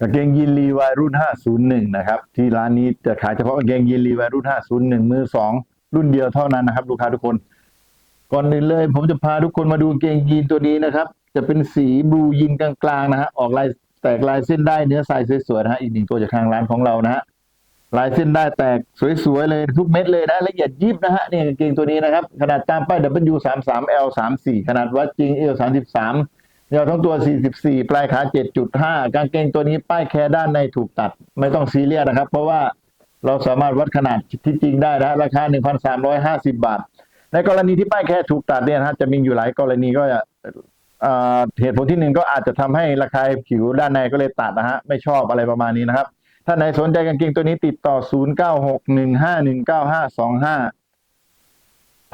กางเกงยีนรีวายรุ่น 501 นะครับ ที่ร้านนี้จะขายเฉพาะกางเกงยีนรีวายรุ่น 501 มือ 2 รุ่นเดียวเท่านั้นนะครับลูกค้าทุกคน ก่อนอื่นเลยผมจะพาทุกคนมาดูกางเกงยีนตัวนี้นะครับ จะเป็นสีบลูยีนกลางๆนะฮะออกลายแตกลายเส้นได้เนื้อทรายสวยๆนะฮะอีกหนึ่งตัวจากทางร้านของเรานะฮะลายเส้นได้แตกสวยๆเลยทุกเม็ดเลยนะละเอียดยิบนะฮะนี่กางเกงตัวนี้นะครับ ขนาดตามป้าย W 3 3 L 3 4 ขนาดวัดจริง L 33 ยาวทั้งตัว 44 ปลายขา 7.5 กางเกงตัวนี้ป้ายแคร์ด้านในถูกตัด ไม่ต้องซีเรียสนะครับ เพราะว่าเราสามารถวัดขนาดที่จริงได้นะราคา 1,350 บาท ในกรณีที่ป้ายแคถูกตัดเนี่ยนะฮะจะมีอยู่หลายกรณีก็จะเอ่อเหตุผลที่หนึ่งก็อาจจะทำให้ระคายผิวด้านในก็เลยตัดนะฮะไม่ชอบอะไรประมาณนี้นะครับ ถ้าไหนสนใจกางเกงตัวนี้ติดต่อ 0961519525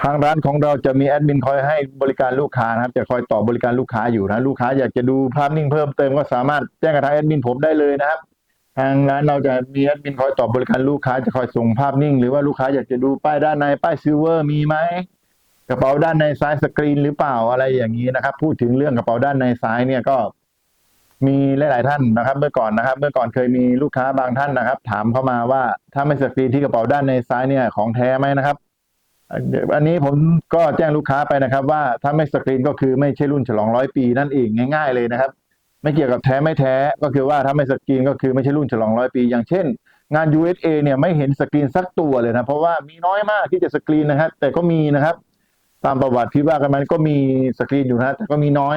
ทางร้านของเราจะมีแอดมินคอยให้บริการลูกค้านะครับ จะคอยตอบบริการลูกค้าอยู่นะลูกค้าอยากจะดูภาพนิ่งเพิ่มเติมก็สามารถแจ้งกับทางแอดมินผมได้เลยนะครับ ทางร้านเราจะมีแอดมินคอยตอบบริการลูกค้าจะคอยส่งภาพนิ่ง หรือว่าลูกค้าอยากจะดูป้ายด้านในป้ายซิลเวอร์มีไหมกระเป๋าด้านในซ้ายสกรีนหรือเปล่าอะไรอย่างนี้นะครับ พูดถึงเรื่องกระเป๋าด้านในซ้ายเนี่ยก็มีหลาย ๆ ท่านนะครับ เมื่อก่อนนะครับ เมื่อก่อนเคยมีลูกค้าบางท่านนะครับ ถามเข้ามาว่าถ้าไม่สกรีนที่กระเป๋าด้านในซ้ายเนี่ยของแท้ไหมนะครับ อันนี้ผมก็แจ้งลูกค้าไปนะครับ ว่าถ้าไม่สกรีนก็คือไม่ใช่รุ่นฉลองร้อยปีนั่นเองง่าย ๆเลยนะครับ ไม่เกี่ยวกับแท้ไม่แท้ก็คือว่าถ้าไม่สกรีนก็คือไม่ใช่รุ่นฉลองร้อยปี อย่างเช่น งาน USA เนี่ยไม่เห็นสกรีนสักตัวเลยนะเพราะว่ามีน้อยมากที่จะสกรีนนะครับแต่ก็มีนะครับ ตามประวัติที่ว่ากันมันก็มีสกรีนอยู่นะแต่ก็มีน้อย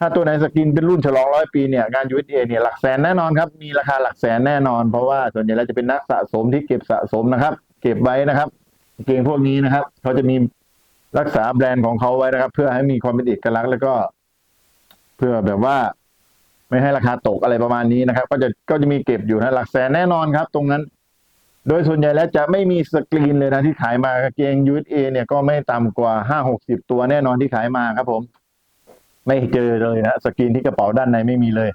ถ้าตัวไหนสกรีนเป็นรุ่นฉลองร้อยปีเนี่ยงาน USA เนี่ยหลักแสนแน่นอนครับมีราคาหลักแสนแน่นอน เพราะว่าส่วนใหญ่แล้วจะเป็นนักสะสมที่เก็บสะสมนะครับ เก็บไว้นะครับ เกงพวกนี้นะครับเขาจะมีรักษาแบรนด์ของเขาไว้นะครับ เพื่อให้มีความเป็นเอกลักษณ์แล้วก็ เพื่อแบบว่า ไม่ให้ราคาตกอะไรประมาณนี้นะครับ ก็จะก็จะมีเก็บอยู่นะหลักแสนแน่นอนครับ ตรงนั้น โดยส่วนใหญ่แล้วจะไม่มีสกรีนเลยนะที่ขายมากางเกง USA เนี่ยก็ไม่ต่ำกว่าห้าหกสิบตัวแน่นอนที่ขายมาครับ ผม ไม่เจอเลยนะสกรีนที่กระเป๋าด้านในไม่มีเลย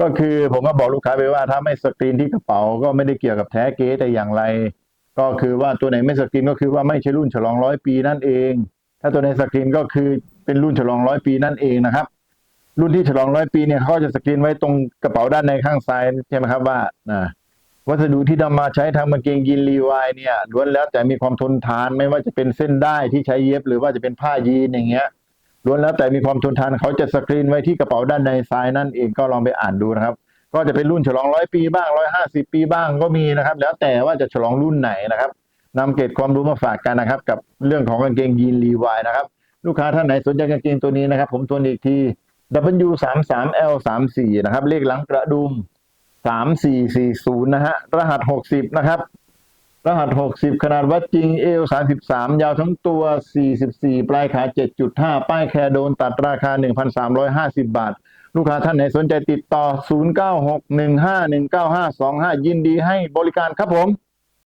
ก็คือผมก็บอกลูกค้าไปว่า ถ้าไม่สกรีนที่กระเป๋าก็ไม่ได้เกี่ยวกับแท้เก๊แต่อย่างไร ก็คือว่าตัวไหนไม่สกรีนก็คือว่าไม่ใช่รุ่นฉลองร้อยปีนั่นเอง ถ้าตัวไหนสกรีนก็คือเป็นรุ่นฉลองร้อยปีนั่นเองนะครับ รุ่นที่ฉลองร้อยปีเนี่ยเขาจะสกรีนไว้ตรงกระเป๋าด้านในข้างซ้ายใช่ไหมครับว่าวัสดุที่นำมาใช้ทำกางเกงยีนรีวายเนี่ยล้วนแล้วแต่มีความทนทานไม่ว่าจะเป็นเส้นได้ที่ใช้เย็บ หรือว่าจะเป็นผ้ายีนอย่างเงี้ยล้วนแล้วแต่มีความทนทานเขาจะสกรีนไว้ที่กระเป๋าด้านในซ้ายนั่นเองก็ลองไปอ่านดูนะครับ ก็จะเป็นรุ่นฉลองร้อยปีบ้างร้อยห้าสิบปีบ้างก็มีนะครับ แล้วแต่ว่าจะฉลองรุ่นไหนนะครับนำเกรดความรู้มาฝากกันนะครับ กับเรื่องของกางเกงยีนรีวายนะครับ ลูกค้าท่านไหนสนใจกางเกงตัวนี้นะครับ ผมทวนอีกที W 3 3 L 3 4นะครับ เลขหลังกระดุม3440นะฮะรหัส60นะครับ รหัส60ขนาดวัดจริง L 33ยาวทั้งตัว44ปลายขา7.5ป้ายแคร์โดนตัดราคา1,350บาท ลูกค้าท่านไหนสนใจติดต่อ 0961519525 ยินดีให้บริการครับผม